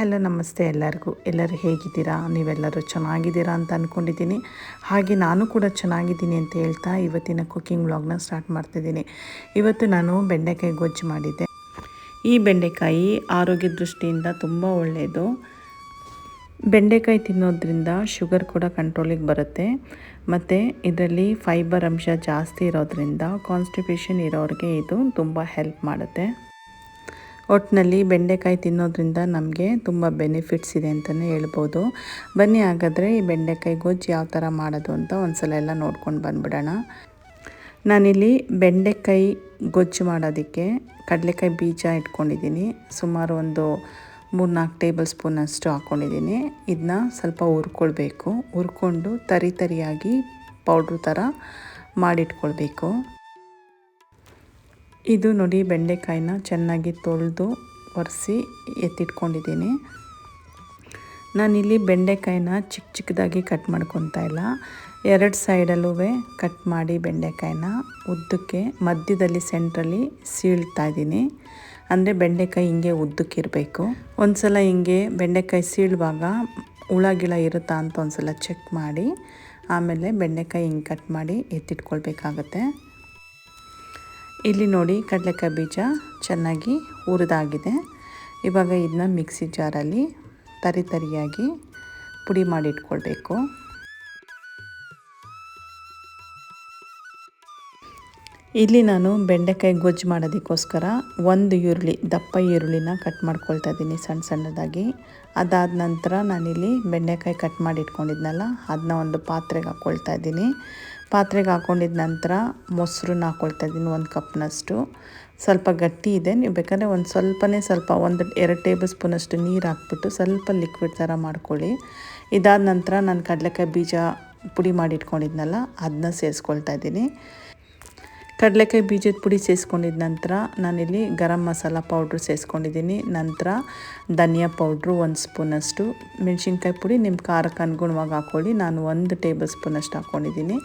Hello, ನಮಸ್ತೆ ಎಲ್ಲರಿಗೂ. ಎಲ್ಲರೂ ಹೇಗಿದ್ದೀರಾ? ನೀವೆಲ್ಲರೂ ಚೆನ್ನಾಗಿದ್ದೀರಾ ಅಂತ ಅಂದ್ಕೊಂಡಿದ್ದೀನಿ ಹಾಗೆ ನಾನು ಕೂಡ ಚೆನ್ನಾಗಿದ್ದೀನಿ ಅಂತ ಹೇಳ್ತಾ ಇವತ್ತಿನ ಕುಕ್ಕಿಂಗ್ ವ್ಲಾಗ್ನ ಸ್ಟಾರ್ಟ್ ಮಾಡ್ತಿದ್ದೀನಿ. ಇವತ್ತು ನಾನು ಬೆಂಡೆಕಾಯಿ ಗೊಜ್ಜು ಮಾಡಿದ್ದೆ. ಈ ಬೆಂಡೆಕಾಯಿ ಆರೋಗ್ಯ ದೃಷ್ಟಿಯಿಂದ ತುಂಬ ಒಳ್ಳೆಯದು. ಬೆಂಡೆಕಾಯಿ ತಿನ್ನೋದ್ರಿಂದ ಶುಗರ್ ಕೂಡ ಕಂಟ್ರೋಲಿಗೆ ಬರುತ್ತೆ. ಮತ್ತು ಇದರಲ್ಲಿ ಫೈಬರ್ ಅಂಶ ಜಾಸ್ತಿ ಇರೋದ್ರಿಂದ ಕಾನ್ಸ್ಟಿಪೇಷನ್ ಇರೋರಿಗೆ ಇದು ತುಂಬ ಹೆಲ್ಪ್ ಮಾಡುತ್ತೆ. ಒಟ್ಟಿನಲ್ಲಿ ಬೆಂಡೆಕಾಯಿ ತಿನ್ನೋದ್ರಿಂದ ನಮಗೆ ತುಂಬ ಬೆನಿಫಿಟ್ಸ್ ಇದೆ ಅಂತಲೇ ಹೇಳ್ಬೋದು. ಬನ್ನಿ ಹಾಗಾದರೆ ಈ ಬೆಂಡೆಕಾಯಿ ಗೊಜ್ಜು ಯಾವ ಥರ ಮಾಡೋದು ಅಂತ ಒಂದು ಸಲ ಎಲ್ಲ ನೋಡ್ಕೊಂಡು ಬಂದುಬಿಡೋಣ. ನಾನಿಲ್ಲಿ ಬೆಂಡೆಕಾಯಿ ಗೊಜ್ಜು ಮಾಡೋದಕ್ಕೆ ಕಡಲೆಕಾಯಿ ಬೀಜ ಇಟ್ಕೊಂಡಿದ್ದೀನಿ. ಸುಮಾರು ಒಂದು ಮೂರು ನಾಲ್ಕು ಟೇಬಲ್ ಸ್ಪೂನಷ್ಟು ಹಾಕ್ಕೊಂಡಿದ್ದೀನಿ ಇದನ್ನ ಸ್ವಲ್ಪ ಹುರ್ಕೊಳ್ಬೇಕು. ಹುರ್ಕೊಂಡು ತರಿ ತರಿಯಾಗಿ ಪೌಡ್ರ್ ಥರ ಮಾಡಿಟ್ಕೊಳ್ಬೇಕು. ಇದು ನೋಡಿ ಬೆಂಡೆಕಾಯಿನ ಚೆನ್ನಾಗಿ ತೊಳೆದು ಒರೆಸಿ ಎತ್ತಿಟ್ಕೊಂಡಿದ್ದೀನಿ. ನಾನಿಲ್ಲಿ ಬೆಂಡೆಕಾಯಿನ ಚಿಕ್ಕ ಚಿಕ್ಕದಾಗಿ ಕಟ್ ಮಾಡ್ಕೊತಾ ಇಲ್ಲ. ಎರಡು ಸೈಡಲ್ಲೂ ಕಟ್ ಮಾಡಿ ಬೆಂಡೆಕಾಯಿನ ಉದ್ದಕ್ಕೆ ಮಧ್ಯದಲ್ಲಿ ಸೆಂಟ್ರಲ್ಲಿ ಸೀಳ್ತಾ ಇದ್ದೀನಿ. ಅಂದರೆ ಬೆಂಡೆಕಾಯಿ ಹಿಂಗೆ ಉದ್ದಕ್ಕಿರಬೇಕು. ಒಂದು ಸಲ ಹಿಂಗೆ ಬೆಂಡೆಕಾಯಿ ಸೀಳುವಾಗ ಹುಳ ಗಿಳ ಇರುತ್ತಾ ಅಂತ ಒಂದು ಸಲ ಚೆಕ್ ಮಾಡಿ. ಆಮೇಲೆ ಬೆಂಡೆಕಾಯಿ ಹಿಂಗೆ ಕಟ್ ಮಾಡಿ ಎತ್ತಿಟ್ಕೊಳ್ಬೇಕಾಗತ್ತೆ. ಇಲ್ಲಿ ನೋಡಿ ಕಡಲೆಕಾಯಿ ಬೀಜ ಚೆನ್ನಾಗಿ ಹುರಿದಾಗಿದೆ. ಇವಾಗ ಇದನ್ನ ಮಿಕ್ಸಿ ಜಾರಲ್ಲಿ ತರಿ ತರಿಯಾಗಿ ಪುಡಿ ಮಾಡಿ ಇಲ್ಲಿ ನಾನು ಬೆಂಡೆಕಾಯಿ ಗೊಜ್ಜು ಮಾಡೋದಕ್ಕೋಸ್ಕರ ಒಂದು ಈರುಳ್ಳಿ, ದಪ್ಪ ಈರುಳ್ಳಿನ ಕಟ್ ಮಾಡ್ಕೊಳ್ತಾ ಇದ್ದೀನಿ ಸಣ್ಣ ಸಣ್ಣದಾಗಿ. ಅದಾದ ನಂತರ ನಾನಿಲ್ಲಿ ಬೆಂಡೆಕಾಯಿ ಕಟ್ ಮಾಡಿ ಇಟ್ಕೊಂಡಿದ್ನಲ್ಲ ಅದನ್ನ ಒಂದು ಪಾತ್ರೆಗೆ ಹಾಕ್ಕೊಳ್ತಾ ಇದ್ದೀನಿ. ಪಾತ್ರೆಗೆ ಹಾಕ್ಕೊಂಡಿದ ನಂತರ ಮೊಸರನ್ನ ಹಾಕ್ಕೊಳ್ತಾ ಇದ್ದೀನಿ ಒಂದು ಕಪ್ನಷ್ಟು. ಸ್ವಲ್ಪ ಗಟ್ಟಿ ಇದೆ, ನೀವು ಬೇಕಾದ್ರೆ ಒಂದು ಸ್ವಲ್ಪನೇ ಸ್ವಲ್ಪ, ಒಂದು ಎರಡು ಟೇಬಲ್ ಸ್ಪೂನಷ್ಟು ನೀರು ಹಾಕ್ಬಿಟ್ಟು ಸ್ವಲ್ಪ ಲಿಕ್ವಿಡ್ ಥರ ಮಾಡ್ಕೊಳ್ಳಿ. ಇದಾದ ನಂತರ ನಾನು ಕಡಲೆಕಾಯಿ ಬೀಜ ಪುಡಿ ಮಾಡಿ ಇಟ್ಕೊಂಡಿದ್ನಲ್ಲ ಅದನ್ನ ಸೇರಿಸ್ಕೊಳ್ತಾ ಇದ್ದೀನಿ. ಕಡಲೆಕಾಯಿ ಬೀಜದ ಪುಡಿ ಸೇರಿಸ್ಕೊಂಡಿದ ನಂತರ ನಾನಿಲ್ಲಿ ಗರಂ ಮಸಾಲ ಪೌಡ್ರ್ ಸೇರಿಸ್ಕೊಂಡಿದ್ದೀನಿ ನಂತರ ಧನಿಯಾ ಪೌಡ್ರು ಒಂದು ಸ್ಪೂನಷ್ಟು. ಮೆಣಸಿನ್ಕಾಯಿ ಪುಡಿ ನಿಮ್ಮ ಖಾರಕ್ಕೆ ಅನುಗುಣವಾಗಿ ಹಾಕ್ಕೊಳ್ಳಿ ನಾನು ಒಂದು ಟೇಬಲ್ ಸ್ಪೂನಷ್ಟು ಹಾಕ್ಕೊಂಡಿದ್ದೀನಿ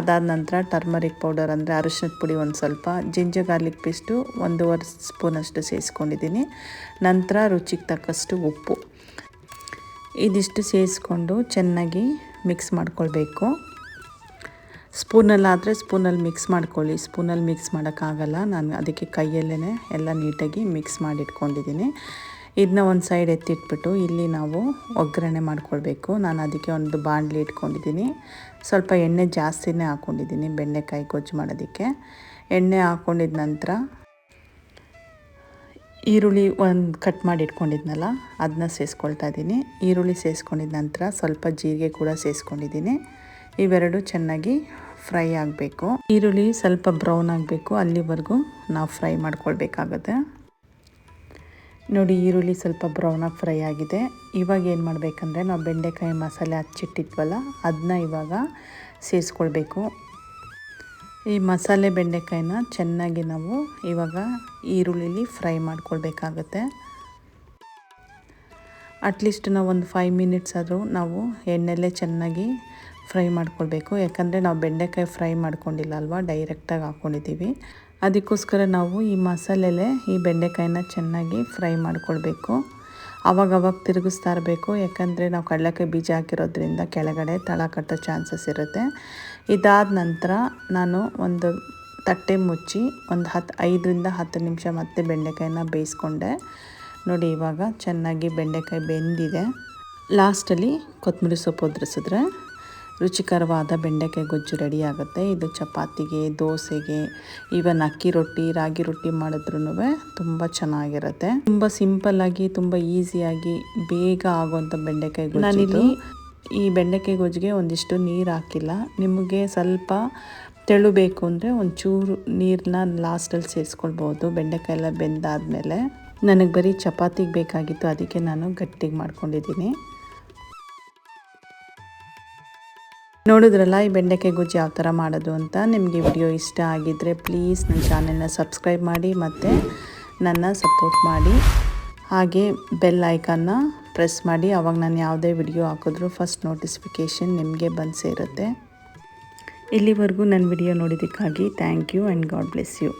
ಅದಾದ ನಂತರ ಟರ್ಮರಿಕ್ ಪೌಡರ್ ಅಂದರೆ ಅರಿಶಿನದ ಪುಡಿ ಒಂದು ಸ್ವಲ್ಪ, ಜಿಂಜರ್ ಗಾರ್ಲಿಕ್ ಪೇಸ್ಟು ಒಂದೂವರೆ ಸ್ಪೂನಷ್ಟು ಸೇರಿಸ್ಕೊಂಡಿದ್ದೀನಿ ನಂತರ ರುಚಿಗೆ ತಕ್ಕಷ್ಟು ಉಪ್ಪು. ಇದಿಷ್ಟು ಸೇರಿಸ್ಕೊಂಡು ಚೆನ್ನಾಗಿ ಮಿಕ್ಸ್ ಮಾಡ್ಕೊಳ್ಬೇಕು. ಸ್ಪೂನಲ್ಲಾದರೆ ಸ್ಪೂನಲ್ಲಿ ಮಿಕ್ಸ್ ಮಾಡ್ಕೊಳ್ಳಿ. ಸ್ಪೂನಲ್ಲಿ ಮಿಕ್ಸ್ ಮಾಡೋಕ್ಕಾಗಲ್ಲ. ನಾನು ಅದಕ್ಕೆ ಕೈಯಲ್ಲೇ ಎಲ್ಲ ನೀಟಾಗಿ ಮಿಕ್ಸ್ ಮಾಡಿಟ್ಕೊಂಡಿದ್ದೀನಿ. ಇದನ್ನ ಒಂದು ಸೈಡ್ ಎತ್ತಿಟ್ಬಿಟ್ಟು ಇಲ್ಲಿ ನಾವು ಒಗ್ಗರಣೆ ಮಾಡ್ಕೊಳ್ಬೇಕು. ನಾನು ಅದಕ್ಕೆ ಒಂದು ಬಾಣಲಿ ಇಟ್ಕೊಂಡಿದ್ದೀನಿ. ಸ್ವಲ್ಪ ಎಣ್ಣೆ ಜಾಸ್ತಿನೇ ಹಾಕ್ಕೊಂಡಿದ್ದೀನಿ ಬೆಣ್ಣೆಕಾಯಿ ಗೊಜ್ಜು ಮಾಡೋದಕ್ಕೆ. ಎಣ್ಣೆ ಹಾಕ್ಕೊಂಡಿದ ನಂತರ ಈರುಳ್ಳಿ ಒಂದು ಕಟ್ ಮಾಡಿ ಇಟ್ಕೊಂಡಿದ್ನಲ್ಲ ಅದನ್ನ ಸೇರಿಸ್ಕೊಳ್ತಾ ಇದ್ದೀನಿ. ಈರುಳ್ಳಿ ಸೇರಿಸ್ಕೊಂಡಿದ ನಂತರ ಸ್ವಲ್ಪ ಜೀರಿಗೆ ಕೂಡ ಸೇರಿಸ್ಕೊಂಡಿದ್ದೀನಿ ಇವೆರಡು ಚೆನ್ನಾಗಿ ಫ್ರೈ ಆಗಬೇಕು. ಈರುಳ್ಳಿ ಸ್ವಲ್ಪ ಬ್ರೌನ್ ಆಗಬೇಕು. ಅಲ್ಲಿವರೆಗೂ ನಾವು ಫ್ರೈ ಮಾಡ್ಕೊಳ್ಬೇಕಾಗತ್ತೆ. ನೋಡಿ, ಈರುಳ್ಳಿ ಸ್ವಲ್ಪ ಬ್ರೌನಾಗಿ ಫ್ರೈ ಆಗಿದೆ. ಇವಾಗ ಏನು ಮಾಡಬೇಕಂದ್ರೆ ನಾವು ಬೆಂಡೆಕಾಯಿ ಮಸಾಲೆ ಹಚ್ಚಿಟ್ಟಿದ್ವಲ್ಲ ಅದನ್ನ ಇವಾಗ ಸೇರಿಸ್ಕೊಳ್ಬೇಕು ಈ ಮಸಾಲೆ ಬೆಂಡೆಕಾಯಿನ ಚೆನ್ನಾಗಿ ನಾವು ಇವಾಗ ಈರುಳ್ಳಿಲಿ ಫ್ರೈ ಮಾಡ್ಕೊಳ್ಬೇಕಾಗತ್ತೆ. ಅಟ್ಲೀಸ್ಟ್ ನಾವು ಒಂದು ಫೈವ್ ಮಿನಿಟ್ಸ್ ಆದರೂ ನಾವು ಎಣ್ಣೆಲ್ಲೇ ಚೆನ್ನಾಗಿ ಫ್ರೈ ಮಾಡ್ಕೊಳ್ಬೇಕು. ಯಾಕಂದರೆ ನಾವು ಬೆಂಡೆಕಾಯಿ ಫ್ರೈ ಮಾಡ್ಕೊಂಡಿಲ್ಲ ಅಲ್ವಾ ಡೈರೆಕ್ಟಾಗಿ ಹಾಕ್ಕೊಂಡಿದ್ದೀವಿ ಅದಕ್ಕೋಸ್ಕರ ನಾವು ಈ ಮಸಾಲೆಲೆ ಈ ಬೆಂಡೆಕಾಯಿನ ಚೆನ್ನಾಗಿ ಫ್ರೈ ಮಾಡ್ಕೊಳ್ಬೇಕು. ಅವಾಗವಾಗ ತಿರುಗಿಸ್ತಾ ಇರಬೇಕು. ಯಾಕಂದರೆ ನಾವು ಕಡಲೆಕಾಯಿ ಬೀಜ ಹಾಕಿರೋದ್ರಿಂದ ಕೆಳಗಡೆ ತಳ ಕಟ್ಟೋ ಚಾನ್ಸಸ್ ಇರುತ್ತೆ. ಇದಾದ ನಂತರ ನಾನು ಒಂದು ತಟ್ಟೆ ಮುಚ್ಚಿ ಒಂದು ಹತ್ತು ಐದರಿಂದ ಹತ್ತು ನಿಮಿಷ ಮತ್ತೆ ಬೆಂಡೆಕಾಯಿನ ಬೇಯಿಸ್ಕೊಂಡೆ. ನೋಡಿ ಇವಾಗ ಚೆನ್ನಾಗಿ ಬೆಂಡೆಕಾಯಿ ಬೆಂದಿದೆ. ಲಾಸ್ಟಲ್ಲಿ ಕೊತ್ತಂಬರಿ ಸೊಪ್ಪು ಉದ್ರಿಸಿದ್ರೆ. ರುಚಿಕರವಾದ ಬೆಂಡೆಕಾಯಿ ಗೊಜ್ಜು ರೆಡಿ ಆಗುತ್ತೆ ಇದು ಚಪಾತಿಗೆ ದೋಸೆಗೆ ಈವನ್ ಅಕ್ಕಿ ರೊಟ್ಟಿ ರಾಗಿ ರೊಟ್ಟಿ ಮಾಡಿದ್ರೂ ತುಂಬ ಚೆನ್ನಾಗಿರುತ್ತೆ. ತುಂಬ ಸಿಂಪಲ್ಲಾಗಿ ತುಂಬ ಈಸಿಯಾಗಿ ಬೇಗ ಆಗುವಂಥ ಬೆಂಡೆಕಾಯಿ ನಾನಿಲ್ಲಿ ಈ ಬೆಂಡೆಕಾಯಿ ಗೊಜ್ಜಿಗೆ ಒಂದಿಷ್ಟು ನೀರು ಹಾಕಿಲ್ಲ. ನಿಮಗೆ ಸ್ವಲ್ಪ ತೆಳು ಬೇಕು ಅಂದರೆ ಒಂಚೂರು ನೀರನ್ನ ಲಾಸ್ಟಲ್ಲಿ ಸೇರಿಸ್ಕೊಳ್ಬೋದು ಬೆಂಡೆಕಾಯಿ ಎಲ್ಲ ಬೆಂದಾದಮೇಲೆ. ನನಗೆ ಬರೀ ಚಪಾತಿಗೆ ಬೇಕಾಗಿತ್ತು ಅದಕ್ಕೆ ನಾನು ಗಟ್ಟಿಗೆ ಮಾಡ್ಕೊಂಡಿದ್ದೀನಿ. ನೋಡಿದ್ರಲ್ಲ, ಈ ಬೆಂಡೆಕಾಯಿ ಗೊಜ್ಜು ಯಾವ ಥರ ಮಾಡೋದು ಅಂತ ನಿಮಗೆ ವಿಡಿಯೋ ಇಷ್ಟ ಆಗಿದ್ದರೆ ಪ್ಲೀಸ್ ನನ್ನ ಚಾನೆಲ್ನ ಸಬ್ಸ್ಕ್ರೈಬ್ ಮಾಡಿ ಮತ್ತು ನನ್ನ ಸಪೋರ್ಟ್ ಮಾಡಿ. ಹಾಗೆ ಬೆಲ್ ಐಕನ್ನ ಪ್ರೆಸ್ ಮಾಡಿ, ಅವಾಗ ನಾನು ಯಾವುದೇ ವಿಡಿಯೋ ಹಾಕಿದ್ರೂ ಫಸ್ಟ್ ನೋಟಿಫಿಕೇಷನ್ ನಿಮಗೆ ಬಂದು ಸೇರುತ್ತೆ ಇಲ್ಲಿವರೆಗೂ ನನ್ನ video ನೋಡಿದ್ದಕ್ಕಾಗಿ thank you and God bless you.